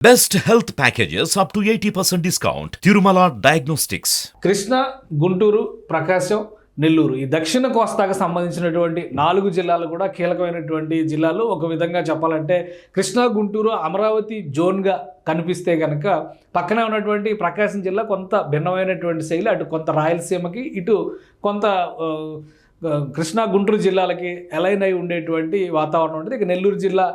Best health packages up to eighty percent discount Tirumala diagnostics Krishna Guntur Prakasam Nellore. ఈ దక్షిణ కోస్తాకు సంబంధించినటువంటి నాలుగు జిల్లాలు కూడా కీలకమైనటువంటి జిల్లాలు. ఒక విధంగా చెప్పాలంటే కృష్ణా గుంటూరు అమరావతి జోన్గా కనిపిస్తే కనుక పక్కనే ఉన్నటువంటి ప్రకాశం జిల్లా కొంత భిన్నమైనటువంటి శైలి అటు కొంత రాయలసీమకి ఇటు కొంత కృష్ణా గుంటూరు జిల్లాలకి అలైన్ అయి ఉండేటువంటి వాతావరణం ఉంటుంది ఇక నెల్లూరు జిల్లా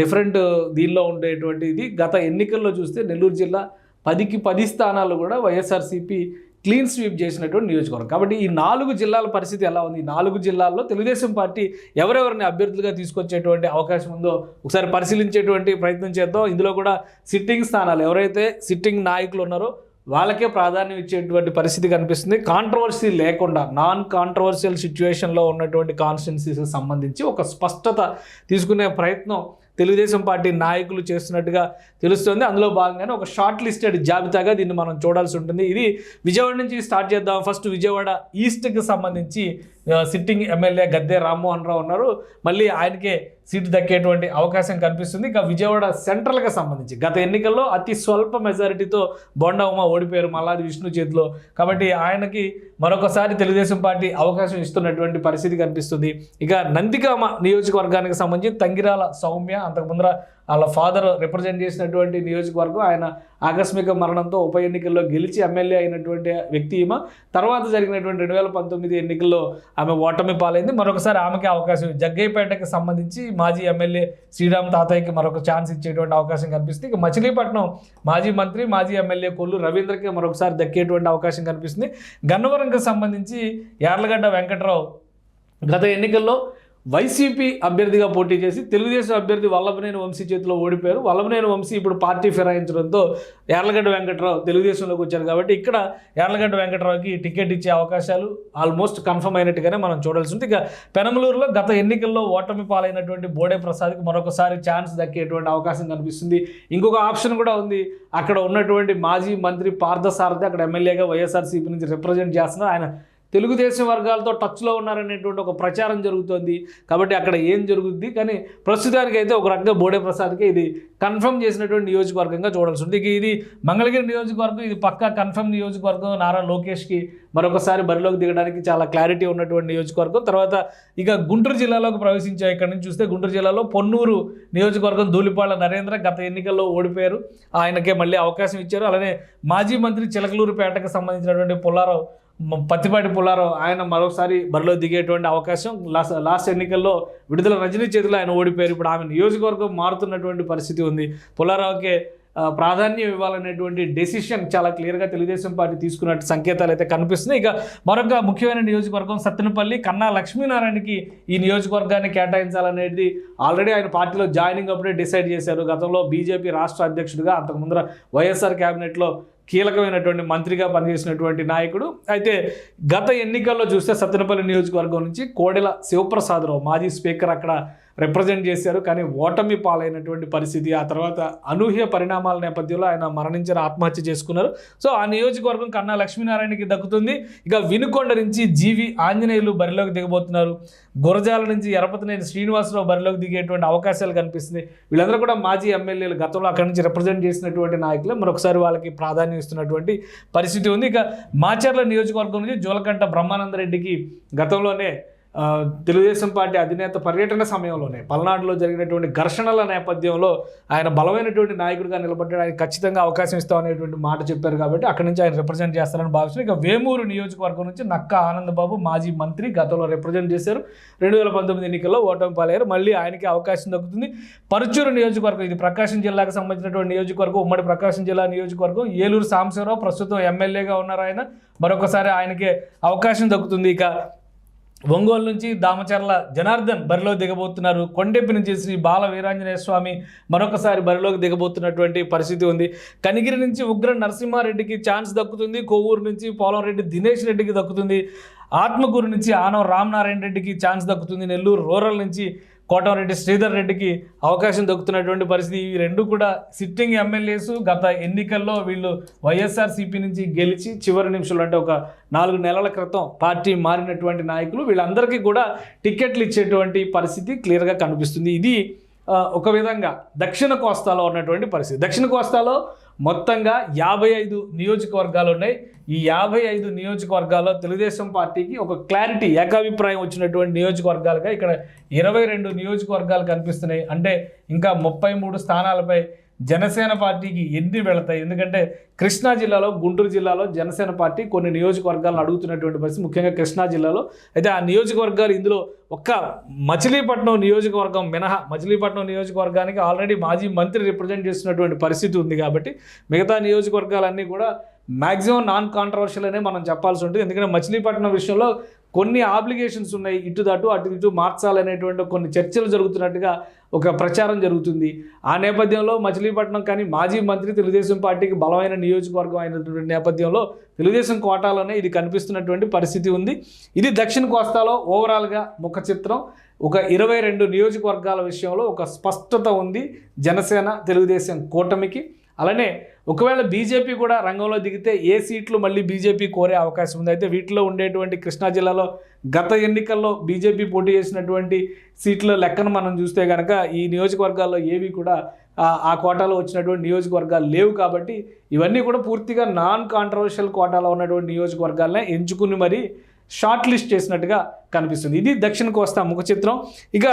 డిఫరెంట్ దీనిలో ఉండేటువంటి ఇది గత ఎన్నికల్లో చూస్తే నెల్లూరు జిల్లా పదికి పది స్థానాలు కూడా వైఎస్ఆర్సీపీ క్లీన్ స్వీప్ చేసినటువంటి నియోజకవర్గం. కాబట్టి ఈ నాలుగు జిల్లాల పరిస్థితి ఎలా ఉంది? ఈ నాలుగు జిల్లాల్లో తెలుగుదేశం పార్టీ ఎవరెవరిని అభ్యర్థులుగా తీసుకొచ్చేటువంటి అవకాశం ఉందో ఒకసారి పరిశీలించేటువంటి ప్రయత్నం చేద్దాం. ఇందులో కూడా సిట్టింగ్ స్థానాలు ఎవరైతే సిట్టింగ్ నాయకులు ఉన్నారో వాళ్ళకే ప్రాధాన్యం ఇచ్చేటువంటి పరిస్థితి కనిపిస్తుంది. కాంట్రవర్సీ లేకుండా నాన్ కాంట్రవర్షియల్ సిచ్యువేషన్లో ఉన్నటువంటి కాన్స్టిట్యున్సీస్కి సంబంధించి ఒక స్పష్టత తీసుకునే ప్రయత్నం తెలుగుదేశం పార్టీ నాయకులు చేస్తున్నట్టుగా తెలుస్తుంది. అందులో భాగంగానే ఒక షార్ట్ లిస్టెడ్ జాబితాగా దీన్ని మనం చూడాల్సి ఉంటుంది. ఇది విజయవాడ నుంచి స్టార్ట్ చేద్దాం. ఫస్ట్ విజయవాడ ఈస్ట్కి సంబంధించి సిట్టింగ్ ఎమ్మెల్యే గద్దె రామ్మోహన్ రావు ఉన్నారు. మళ్ళీ ఆయనకే సీటు దక్కేటువంటి అవకాశం కనిపిస్తుంది. ఇక విజయవాడ సెంట్రల్కి సంబంధించి గత ఎన్నికల్లో అతి స్వల్ప మెజారిటీతో బొండా ఉమ ఓడిపోయారు మల్లాది విష్ణు చేతిలో. కాబట్టి ఆయనకి మరొకసారి తెలుగుదేశం పార్టీ అవకాశం ఇస్తున్నటువంటి పరిస్థితి కనిపిస్తుంది. ఇక నందిగామ నియోజకవర్గానికి సంబంధించి తంగిరాల సౌమ్య అంతకు ముందర వాళ్ళ ఫాదర్ రిప్రజెంట్ చేసినటువంటి నియోజకవర్గం ఆయన ఆకస్మిక మరణంతో ఉప ఎన్నికల్లో గెలిచి ఎమ్మెల్యే అయినటువంటి వ్యక్తి ఈమె. తర్వాత జరిగినటువంటి రెండు వేల పంతొమ్మిది ఎన్నికల్లో ఆమె ఓటమి పాలైంది. మరొకసారి ఆమెకి అవకాశం జగ్గైపేటకి సంబంధించి మాజీ ఎమ్మెల్యే శ్రీరామ్ తాతయ్యకి మరొక ఛాన్స్ ఇచ్చేటువంటి అవకాశం కనిపిస్తుంది. ఇక మచిలీపట్నం మాజీ మంత్రి మాజీ ఎమ్మెల్యే కొల్లు రవీంద్రకి మరొకసారి దక్కేటువంటి అవకాశం కనిపిస్తుంది. గన్నవరంకి సంబంధించి యార్లగడ్డ వెంకట్రావు గత ఎన్నికల్లో వైసీపీ అభ్యర్థిగా పోటీ చేసి తెలుగుదేశం అభ్యర్థి వల్లభనేని వంశీ చేతిలో ఓడిపోయారు. వల్లభనేని వంశీ ఇప్పుడు పార్టీ ఫిరాయించడంతో యార్లగడ్డ వెంకట్రావు తెలుగుదేశంలోకి వచ్చారు కాబట్టి ఇక్కడ యార్లగడ్డ వెంకట్రావుకి టికెట్ ఇచ్చే అవకాశాలు ఆల్మోస్ట్ కన్ఫర్మ్ అయినట్టుగానే మనం చూడాల్సి ఉంది. ఇక పెనమలూరులో గత ఎన్నికల్లో ఓటమి పాలైనటువంటి బోడే ప్రసాద్కి మరొకసారి ఛాన్స్ దక్కేటువంటి అవకాశం కనిపిస్తుంది. ఇంకొక ఆప్షన్ కూడా ఉంది. అక్కడ ఉన్నటువంటి మాజీ మంత్రి పార్థసారథి అక్కడ ఎమ్మెల్యేగా వైఎస్ఆర్సీపీ నుంచి రిప్రజెంట్ చేస్తున్నారు. ఆయన తెలుగుదేశం వర్గాలతో టచ్లో ఉన్నారనేటువంటి ఒక ప్రచారం జరుగుతోంది. కాబట్టి అక్కడ ఏం జరుగుద్ది? కానీ ప్రస్తుతానికైతే ఒక రకంగా బోడే ప్రసాద్కి ఇది కన్ఫర్మ్ చేసినటువంటి నియోజకవర్గంగా చూడాల్సి ఉంది ఇది మంగళగిరి నియోజకవర్గం ఇది పక్కా కన్ఫర్మ్ నియోజకవర్గం. నారా లోకేష్కి మరొకసారి బరిలోకి దిగడానికి చాలా క్లారిటీ ఉన్నటువంటి నియోజకవర్గం. తర్వాత ఇక గుంటూరు జిల్లాలోకి ప్రవేశించాయి. ఇక్కడ నుంచి చూస్తే గుంటూరు జిల్లాలో పొన్నూరు నియోజకవర్గం ధూళిపాళ్ళ నరేంద్ర గత ఎన్నికల్లో ఓడిపోయారు. ఆయనకే మళ్ళీ అవకాశం ఇచ్చారు. అలానే మాజీ మంత్రి చిలకలూరుపేటకు సంబంధించినటువంటి పుల్లారావు పత్తిపాటి పుల్లారావు ఆయన మరోసారి బరిలో దిగేటువంటి అవకాశం లాస్ట్ లాస్ట్ ఎన్నికల్లో విడుదల రజనీ చేతిలో ఆయన ఓడిపోయారు. ఇప్పుడు ఆమె నియోజకవర్గం మారుతున్నటువంటి పరిస్థితి ఉంది. పుల్లారావుకే ప్రాధాన్యం ఇవ్వాలనేటువంటి డెసిషన్ చాలా క్లియర్గా తెలుగుదేశం పార్టీ తీసుకున్నట్టు సంకేతాలు అయితే కనిపిస్తున్నాయి. ఇక మరొక ముఖ్యమైన నియోజకవర్గం సత్తెనపల్లి కన్నా లక్ష్మీనారాయణకి ఈ నియోజకవర్గాన్ని కేటాయించాలనేది ఆల్రెడీ ఆయన పార్టీలో జాయినింగ్ అప్పుడే డిసైడ్ చేశారు. గతంలో బీజేపీ రాష్ట్ర అధ్యక్షుడిగా అంతకు ముందర వైఎస్ఆర్ క్యాబినెట్లో కీలకమైనటువంటి మంత్రిగా పనిచేసినటువంటి నాయకుడు. అయితే గత ఎన్నికల్లో చూస్తే సత్తెనపల్లి నియోజకవర్గం నుంచి కోడెల శివప్రసాదరావు మాజీ స్పీకర్ అక్కడ రిప్రజెంట్ చేశారు. కానీ ఓటమి పాలైనటువంటి పరిస్థితి ఆ తర్వాత అనూహ్య పరిణామాల నేపథ్యంలో ఆయన మరణించిన ఆత్మహత్య చేసుకున్నారు. సో ఆ నియోజకవర్గం కన్నా లక్ష్మీనారాయణకి దక్కుతుంది. ఇక వినుకొండ నుంచి జీవి ఆంజనేయులు బరిలోకి దిగబోతున్నారు. గురజాల నుంచి ఎరపతినేని శ్రీనివాసరావు బరిలోకి దిగేటువంటి అవకాశాలు కనిపిస్తుంది. వీళ్ళందరూ కూడా మాజీ ఎమ్మెల్యేలు గతంలో అక్కడి నుంచి రిప్రజెంట్ చేసినటువంటి నాయకులు. మరొకసారి వాళ్ళకి ప్రాధాన్యం ఇస్తున్నటువంటి పరిస్థితి ఉంది. ఇక మాచర్ల నియోజకవర్గం నుంచి జోలకంట బ్రహ్మానందరెడ్డికి గతంలోనే తెలుగుదేశం పార్టీ అధినేత పర్యటన సమయంలోనే పల్నాడులో జరిగినటువంటి ఘర్షణల నేపథ్యంలో ఆయన బలమైనటువంటి నాయకుడిగా నిలబడ్డాడు. ఆయన ఖచ్చితంగా అవకాశం ఇస్తామనేటువంటి మాట చెప్పారు కాబట్టి అక్కడి నుంచి ఆయన రిప్రజెంట్ చేస్తారని భావిస్తున్నారు ఇక వేమూరు నియోజకవర్గం నుంచి నక్క ఆనందబాబు మాజీ మంత్రి గతంలో రిప్రజెంట్ చేశారు. రెండు వేల పంతొమ్మిది ఎన్నికల్లో ఓటమి పాలయ్యారు. మళ్ళీ ఆయనకి అవకాశం దక్కుతుంది. పరుచూరు నియోజకవర్గం ఇది ప్రకాశం జిల్లాకు సంబంధించినటువంటి నియోజకవర్గం ఉమ్మడి ప్రకాశం జిల్లా నియోజకవర్గం. ఏలూరు సాంబశివరావు ప్రస్తుతం ఎమ్మెల్యేగా ఉన్నారు ఆయన. మరొకసారి ఆయనకి అవకాశం దక్కుతుంది. ఇక ఒంగోలు నుంచి దామచర్ల జనార్దన్ బరిలో దిగబోతున్నారు. కొండెప్పి నుంచి శ్రీ బాల వీరాంజనేయ స్వామి మరొకసారి బరిలోకి దిగబోతున్నటువంటి పరిస్థితి ఉంది. కనిగిరి నుంచి ఉగ్ర నరసింహారెడ్డికి ఛాన్స్ దక్కుతుంది. కొవ్వూరు నుంచి పోలంరెడ్డి దినేష్ రెడ్డికి దక్కుతుంది. ఆత్మకూరు నుంచి ఆనవ రామనారాయణ రెడ్డికి ఛాన్స్ దక్కుతుంది. నెల్లూరు రూరల్ నుంచి కోటమిరెడ్డి శ్రీధర్ రెడ్డికి అవకాశం దక్కుతున్నటువంటి పరిస్థితి. ఈ రెండు కూడా సిట్టింగ్ ఎమ్మెల్యేస్ గత ఎన్నికల్లో వీళ్ళు వైఎస్ఆర్సీపీ నుంచి గెలిచి చివరి నిమిషంలో అంటే ఒక నాలుగు నెలల క్రితం పార్టీ మారినటువంటి నాయకులు వీళ్ళందరికీ కూడా టికెట్లు ఇచ్చేటువంటి పరిస్థితి క్లియర్గా కనిపిస్తుంది. ఇది ఒక విధంగా దక్షిణ కోస్తాలో ఉన్నటువంటి పరిస్థితి. దక్షిణ కోస్తాలో మొత్తంగా యాభై ఐదు నియోజకవర్గాలు ఉన్నాయి. ఈ యాభై ఐదు నియోజకవర్గాల్లో తెలుగుదేశం పార్టీకి ఒక క్లారిటీ ఏకాభిప్రాయం వచ్చినటువంటి నియోజకవర్గాలుగా ఇక్కడ ఇరవై రెండు నియోజకవర్గాలు కనిపిస్తున్నాయి. అంటే ఇంకా ముప్పై మూడు స్థానాలపై జనసేన పార్టీకి ఎన్ని వెళతాయి? ఎందుకంటే కృష్ణా జిల్లాలో గుంటూరు జిల్లాలో జనసేన పార్టీ కొన్ని నియోజకవర్గాలను అడుగుతున్నటువంటి పరిస్థితి. ముఖ్యంగా కృష్ణా జిల్లాలో. అయితే ఆ నియోజకవర్గాలు ఇందులో ఒక్క మచిలీపట్నం నియోజకవర్గం మినహా మచిలీపట్నం నియోజకవర్గానికి ఆల్రెడీ మాజీ మంత్రి రిప్రజెంట్ చేస్తున్నటువంటి పరిస్థితి ఉంది కాబట్టి మిగతా నియోజకవర్గాలన్నీ కూడా మ్యాక్సిమం నాన్ కాంట్రవర్షియల్ అనే మనం చెప్పాల్సి ఉంటుంది. ఎందుకంటే మచిలీపట్నం విషయంలో కొన్ని ఆబ్లిగేషన్స్ ఉన్నాయి. ఇటు దాటు అటు ఇటు మార్చాలనేటువంటి కొన్ని చర్చలు జరుగుతున్నట్టుగా ఒక ప్రచారం జరుగుతుంది. ఆ నేపథ్యంలో మచిలీపట్నం కానీ మాజీ మంత్రి తెలుగుదేశం పార్టీకి బలమైన నియోజకవర్గం అయినటువంటి నేపథ్యంలో తెలుగుదేశం కోటాలోనే ఇది కనిపిస్తున్నటువంటి పరిస్థితి ఉంది. ఇది దక్షిణ కోస్తాలో ఓవరాల్గా ముఖ చిత్రం. ఒక ఇరవై రెండు నియోజకవర్గాల విషయంలో ఒక స్పష్టత ఉంది. జనసేన తెలుగుదేశం కూటమికి. అలానే ఒకవేళ బీజేపీ కూడా రంగంలో దిగితే ఏ సీట్లు మళ్ళీ బీజేపీ కోరే అవకాశం ఉంది? అయితే వీటిలో ఉండేటువంటి కృష్ణా జిల్లాలో గత ఎన్నికల్లో బీజేపీ పోటీ చేసినటువంటి సీట్ల లెక్కను మనం చూస్తే కనుక ఈ నియోజకవర్గాల్లో ఏవి కూడా ఆ- కోటాలో వచ్చినటువంటి నియోజకవర్గాలు లేవు కాబట్టి ఇవన్నీ కూడా పూర్తిగా నాన్ కాంట్రవర్షియల్ కోటాలో ఉన్నటువంటి నియోజకవర్గాలనే ఎంచుకుని మరి షార్ట్ లిస్ట్ చేసినట్టుగా కనిపిస్తుంది. ఇది దక్షిణ కోస్తా ముఖ చిత్రం. ఇక